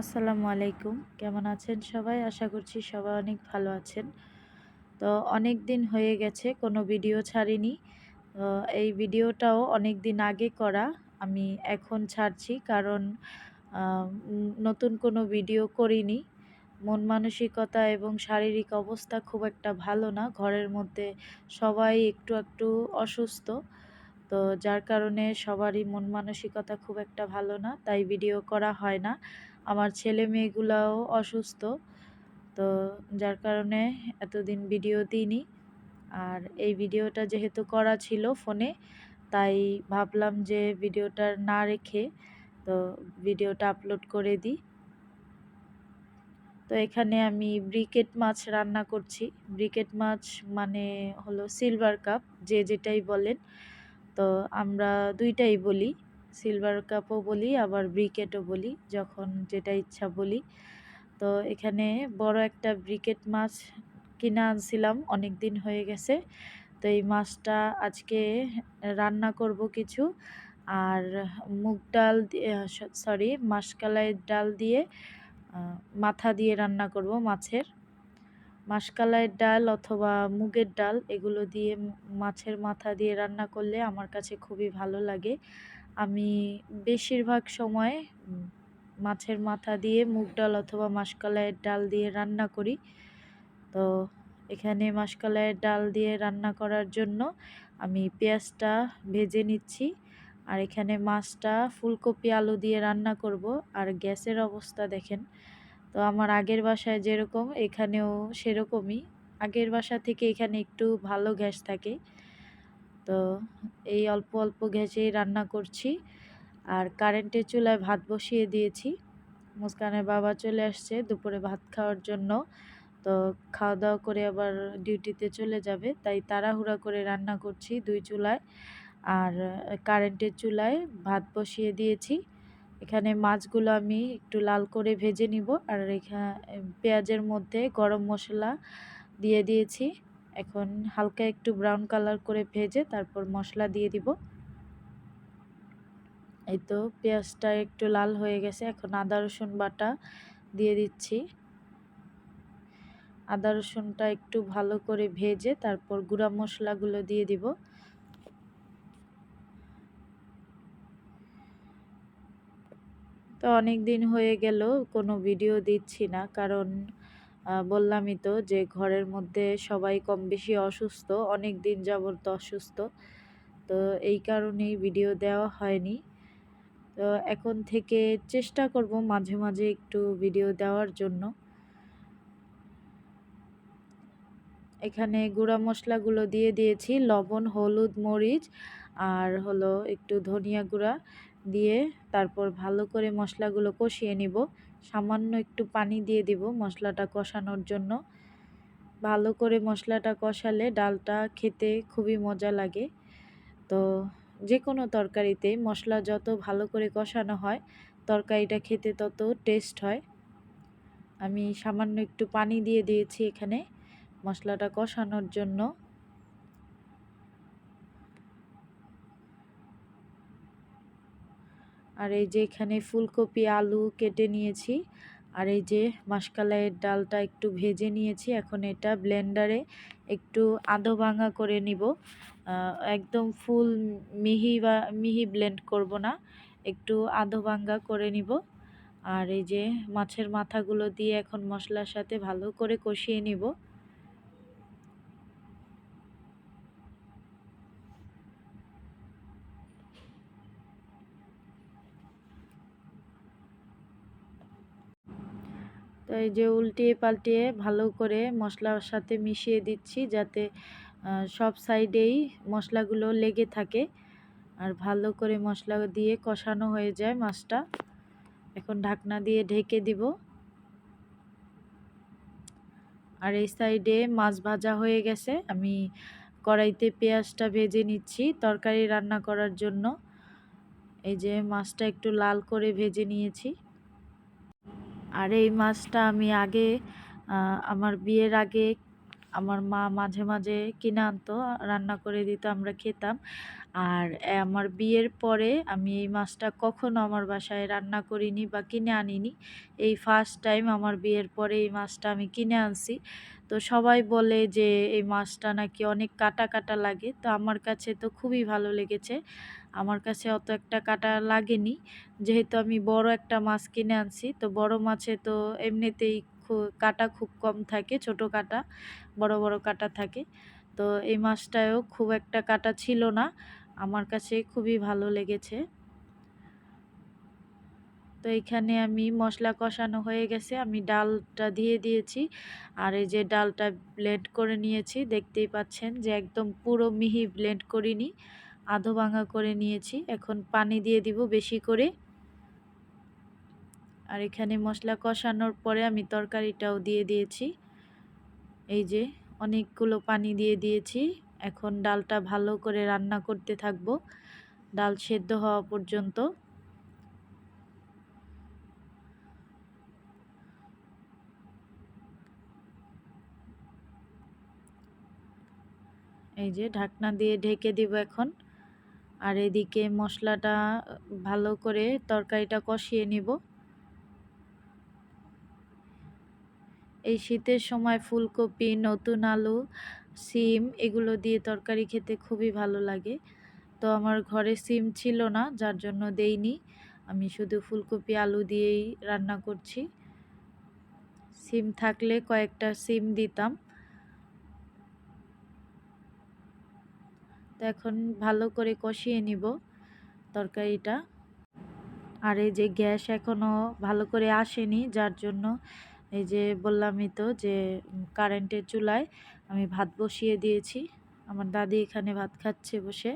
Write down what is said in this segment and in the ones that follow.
আসসালামু আলাইকুম। কেমন আছেন সবাই? আশা করছি সবাই অনেক ভালো আছেন। তো অনেক দিন হয়ে গেছে, কোনো ভিডিও ছাড়িনি। এই ভিডিওটাও অনেক দিন আগে করা। আমি এখন ছাড়ছি কারণ নতুন কোনো ভিডিও করিনি। মন মানসিকতা এবং শারীরিক অবস্থা খুব একটা ভালো না। ঘরের মধ্যে সবাই একটু একটু অসুস্থ। তো যার কারণে সবারই মন মানসিকতা খুব একটা ভালো না, তাই ভিডিও করা হয় না। আমার ছেলে মেয়েগুলাও অসুস্থ। তো যার কারণে এতদিন ভিডিও দিইনি। আর এই ভিডিওটা যেহেতু করা ছিল ফোনে, তাই ভাবলাম যে ভিডিওটা না রেখে তো ভিডিওটা আপলোড করে দিই। তো এখানে আমি ব্রিকেট মাছ রান্না করছি। ব্রিকেট মাছ মানে হলো সিলভার কাপ, যে যেটাই বলেন। তো আমরা দুইটাই বলি। সিলভার কাপও বলি, আবার ব্রিকেটও বলি, যখন যেটা ইচ্ছা বলি। তো এখানে বড় একটা ব্রিকেট মাছ কিনে আনছিলাম অনেক দিন হয়ে গেছে। তো এই মাছটা আজকে রান্না করব কিছু, আর মুগ ডাল সরি মাসকালাইয়ের ডাল দিয়ে মাথা দিয়ে রান্না করব মাছের। মাসকালাইয়ের ডাল অথবা মুগের ডাল, এগুলো দিয়ে মাছের মাথা দিয়ে রান্না করলে আমার কাছে খুবই ভালো লাগে। আমি বেশিরভাগ সময় মাছের মাথা দিয়ে মুগ ডাল অথবা মাসকলাইয়ের ডাল দিয়ে রান্না করি। তো এখানে মাসকলাইয়ের ডাল দিয়ে রান্না করার জন্য আমি পেঁয়াজটা ভেজে নিচ্ছি আর এখানে মাছটা ফুলকপি আলু দিয়ে রান্না করব। আর গ্যাসের অবস্থা দেখেন, তো আমার আগের বাসায় যেরকম এখানেও সেরকমই। আগের বাসা থেকে এখানে একটু ভালো গ্যাস থাকে। তো এই অল্প অল্প গ্যাসেই রান্না করছি। আর কারেন্টের চুলায় ভাত বসিয়ে দিয়েছি। মুস্কানের বাবা চলে আসছে দুপুরে ভাত খাওয়ার জন্য। তো খাওয়া দাওয়া করে আবার ডিউটিতে চলে যাবে। তাই তাড়াহুড়া করে রান্না করছি দুই চুলায়। আর কারেন্টের চুলায় ভাত বসিয়ে দিয়েছি। এখানে মাছগুলো আমি একটু লাল করে ভেজে নিব। আর এখানে পেঁয়াজের মধ্যে গরম মশলা দিয়ে দিয়েছি। এখন হালকা একটু ব্রাউন কালার করে ভেজে তারপর মশলা দিয়ে দিব। এই তো পেঁয়াজটা একটু লাল হয়ে গেছে, এখন আদা, রসুন বাটা দিয়ে দিচ্ছি। আদা, রসুনটা একটু ভালো করে ভেজে তারপর গুঁড়া মশলাগুলো দিয়ে দিব। তো অনেক দিন হয়ে গেল, কোনো ভিডিও দিচ্ছি না, কারণ বললামই তো যে ঘরের মধ্যে সবাই কম বেশি অসুস্থ অনেক দিন যাবত অসুস্থ। তো এই কারণেই ভিডিও দেওয়া হয়নি। তো এখন থেকে চেষ্টা করব মাঝে মাঝে একটু ভিডিও দেওয়ার জন্য। এখানে গুঁড়া মশলাগুলো দিয়ে দিয়েছি, লবণ, হলুদ, মরিচ আর হলো একটু ধনিয়া গুঁড়া দিয়ে তারপর ভালো করে মশলাগুলো কষিয়ে নিব। সামান্য একটু পানি দিয়ে দিব মশলাটা কষানোর জন্য। ভালো করে মশলাটা কষালে ডালটা খেতে খুবই মজা লাগে। তো যে কোনো তরকারিতে মশলা যত ভালো করে কষানো হয়, তরকারিটা খেতে তত টেস্ট হয়। আমি সামান্য একটু পানি দিয়ে দিয়েছি এখানে মশলাটা কষানোর জন্য। আর এই যে এখানে ফুলকপি, আলু কেটে নিয়েছি। আর এই যে মাসকালাইয়ের ডালটা একটু ভেজে নিয়েছি। এখন এটা ব্লেন্ডারে একটু আধো ভাঙা করে নিব। একদম ফুল মিহি বা, মিহি ব্লেন্ড করব না, একটু আধো ভাঙ্গা করে নিব। আর এই যে মাছের মাথাগুলো দিয়ে এখন মশলার সাথে ভালো করে কষিয়ে নিব। এই যে উল্টিয়ে পাল্টিয়ে ভালো করে মশলার সাথে মিশিয়ে দিচ্ছি যাতে সব সাইডেই মশলাগুলো লেগে থাকে। আর ভালো করে মশলা দিয়ে কষানো হয়ে যায় মাছটা। এখন ঢাকনা দিয়ে ঢেকে দিব। আর এই সাইডে মাছ ভাজা হয়ে গেছে। আমি কড়াইতে পেঁয়াজটা ভেজে নিচ্ছি তরকারি রান্না করার জন্য। এই যে মাছটা একটু লাল করে ভেজে নিয়েছি। আর এই মাছটা আমি আগে আমার বিয়ের আগে আমার মা মাঝে মাঝে কিনে আনতো, রান্না করে দিত, আমরা খেতাম। আর আমার বিয়ের পরে আমি এই মাছটা কখনো আমার বাসায় রান্না করিনি বা কিনে আনিনি। এই ফার্স্ট টাইম আমার বিয়ের পরে এই মাছটা আমি কিনে আনছি। তো সবাই বলে যে, এই মাছটা নাকি অনেক কাটা কাটা লাগে। তো আমার কাছে তো খুবই ভালো লেগেছে। আমার কাছে অত একটা কাটা লাগেনি। যেহেতু আমি বড় একটা মাছ কিনে আনছি, তো বড় মাছে তো এমনিতেই কাটা খুব কম থাকে, ছোট কাটা, বড় বড় কাটা থাকে। তো এই মাছটায়ও খুব একটা কাটা ছিল না। আমার কাছে খুবই ভালো লেগেছে। তো এখানে আমি মশলা কষানো হয়ে গেছে, আমি ডালটা দিয়ে দিয়েছি। আর এই যে ডালটা ব্লেন্ড করে নিয়েছি, দেখতেই পাচ্ছেন যে একদম পুরো মিহি ব্লেন্ড করিনি। আধো ভাঙা করে নিয়েছি। এখন পানি দিয়ে দিব বেশি করে। আর এখানে মশলা কষানোর পরে আমি তরকারিটাও দিয়ে দিয়েছি। এই যে অনেকগুলো পানি দিয়ে দিয়েছি। এখন ডালটা ভালো করে রান্না করতে থাকব। ডাল সেদ্ধ হওয়া পর্যন্ত। এই যে ঢাকনা দিয়ে ঢেকে দিব এখন। আর এদিকে মশলাটা ভালো করে তরকারিটা কষিয়ে নিব। এই শীতের সময় ফুলকপি, নতুন আলু, সিম এগুলো দিয়ে তরকারি খেতে খুবই ভালো লাগে। তো আমার ঘরে সিম ছিল না, যার জন্য দেইনি। আমি শুধু ফুলকপি, আলু দিয়েই রান্না করছি। সিম থাকলে কয়েকটা সিম দিতাম। তো এখন ভালো করে কষিয়ে নিব তরকারিটা। আর এই যে গ্যাস এখনও ভালো করে আসেনি, যার জন্য এই যে বললামই তো যে কারেন্টের চুলায় আমি ভাত বসিয়ে দিয়েছি। আমার দাদি এখানে ভাত খাচ্ছে বসে।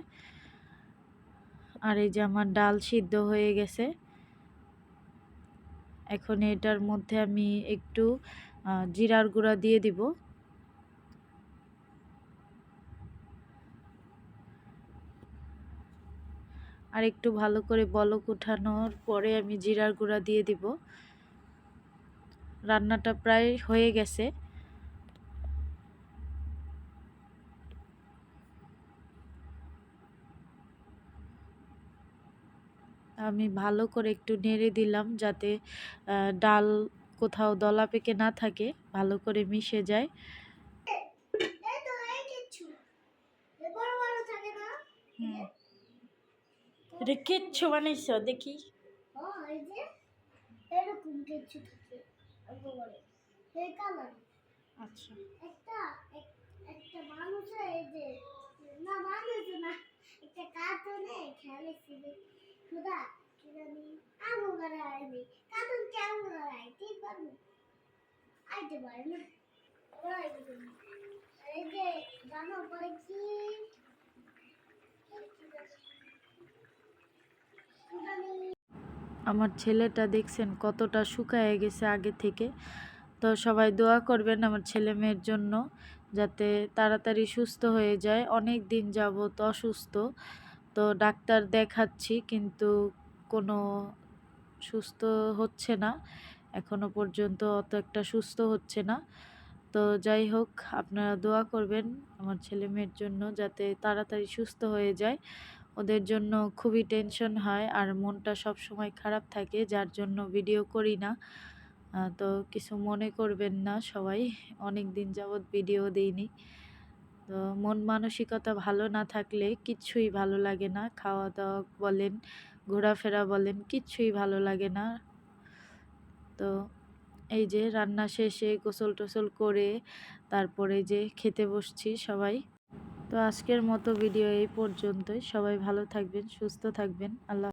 আর এই যে আমার ডাল সিদ্ধ হয়ে গেছে। এখন এটার মধ্যে আমি একটু জিরার গুঁড়া দিয়ে দিব। আর একটু ভালো করে বলক উঠানোর পরে আমি জিরার গুঁড়া দিয়ে দিব। রান্নাটা প্রায় হয়ে গেছে। আমি ভালো করে একটু নেড়ে দিলাম যাতে ডাল কোথাও দলা পেকে না থাকে ভালো করে মিশে যায়। এটা কিচ্ছু বানাইছ? দেখি। এরকম থাকে এই কালার। আচ্ছা। একটা একটা মানুষ এই যে না মানুষ না একটা কার্টুনে খেলেছিল। খুদা কি জানি আমু করা হয়নি কার্টুন কেমন করাই ঠিক পারব? আইতে পারে না। এই যে জানো পরে কি আমার ছেলেটা দেখছেন কতটা শুকায় গেছে আগে থেকে। তো সবাই দোয়া করবেন আমার ছেলে মেয়ের জন্য যাতে তাড়াতাড়ি সুস্থ হয়ে যায়। অনেক দিন যাবত অসুস্থ। তো ডাক্তার দেখাচ্ছি কিন্তু কোনো সুস্থ হচ্ছে না। এখনও পর্যন্ত অত একটা সুস্থ হচ্ছে না। তো যাই হোক, আপনারা দোয়া করবেন আমার ছেলে মেয়ের জন্য যাতে তাড়াতাড়ি সুস্থ হয়ে যায়। ওদের জন্য খুবই টেনশন হয় আর মনটা সব সময় খারাপ থাকে, যার জন্য ভিডিও করি না। তো কিছু মনে করবেন না সবাই অনেক দিন যাবৎ ভিডিও দিইনি। তো মন মানসিকতা ভালো না থাকলে কিচ্ছুই ভালো লাগে না। খাওয়া দাওয়া বলেন, ঘোরাফেরা বলেন কিচ্ছুই ভালো লাগে না। তো এই যে রান্না শেষে গোসল টোসল করে তারপরে যে খেতে বসছি সবাই। তো আজকের মতো ভিডিও এই পর্যন্তই। সবাই ভালো থাকবেন সুস্থ থাকবেন। আল্লাহ